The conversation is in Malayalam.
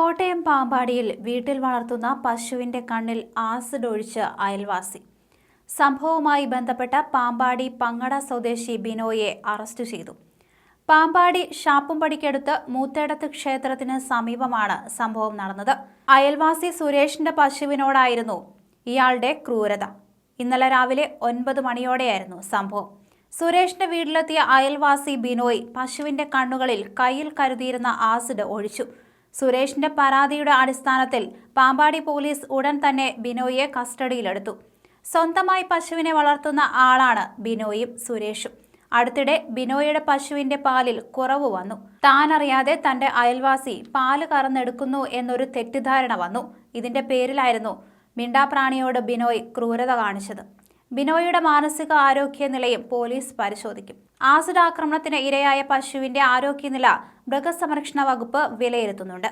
കോട്ടയം പാമ്പാടിയിൽ വീട്ടിൽ വളർത്തുന്ന പശുവിന്റെ കണ്ണിൽ ആസിഡ് ഒഴിച്ച് അയൽവാസി. സംഭവവുമായി ബന്ധപ്പെട്ട പാമ്പാടി പങ്ങട സ്വദേശി ബിനോയെ അറസ്റ്റ് ചെയ്തു. പാമ്പാടി ഷാപ്പുംപടിക്കടുത്ത് മൂത്തേടത്ത് ക്ഷേത്രത്തിന് സമീപമാണ് സംഭവം നടന്നത്. അയൽവാസി സുരേഷിന്റെ പശുവിനോടായിരുന്നു ഇയാളുടെ ക്രൂരത. ഇന്നലെ രാവിലെ ഒൻപത് മണിയോടെയായിരുന്നു സംഭവം. സുരേഷിന്റെ വീട്ടിലെത്തിയ അയൽവാസി ബിനോയ് പശുവിന്റെ കണ്ണുകളിൽ കയ്യിൽ കരുതിയിരുന്ന ആസിഡ് ഒഴിച്ചു. സുരേഷിന്റെ പരാതിയുടെ അടിസ്ഥാനത്തിൽ പാമ്പാടി പോലീസ് ഉടൻ തന്നെ ബിനോയിയെ കസ്റ്റഡിയിലെടുത്തു. സ്വന്തമായി പശുവിനെ വളർത്തുന്ന ആളാണ് ബിനോയും സുരേഷും. അടുത്തിടെ ബിനോയുടെ പശുവിന്റെ പാലിൽ കുറവ് വന്നു. താനറിയാതെ തന്റെ അയൽവാസി പാൽ കറന്നെടുക്കുന്നു എന്നൊരു തെറ്റിദ്ധാരണ വന്നു. ഇതിന്റെ പേരിലായിരുന്നു മിണ്ടാപ്രാണിയോട് ബിനോയ് ക്രൂരത കാണിച്ചത്. ബിനോയുടെ മാനസിക ആരോഗ്യ നിലയും പോലീസ് പരിശോധിക്കും. ആസിഡ് ആക്രമണത്തിന് ഇരയായ പശുവിന്റെ ആരോഗ്യനില മൃഗസംരക്ഷണ വകുപ്പ് വിലയിരുത്തുന്നുണ്ട്.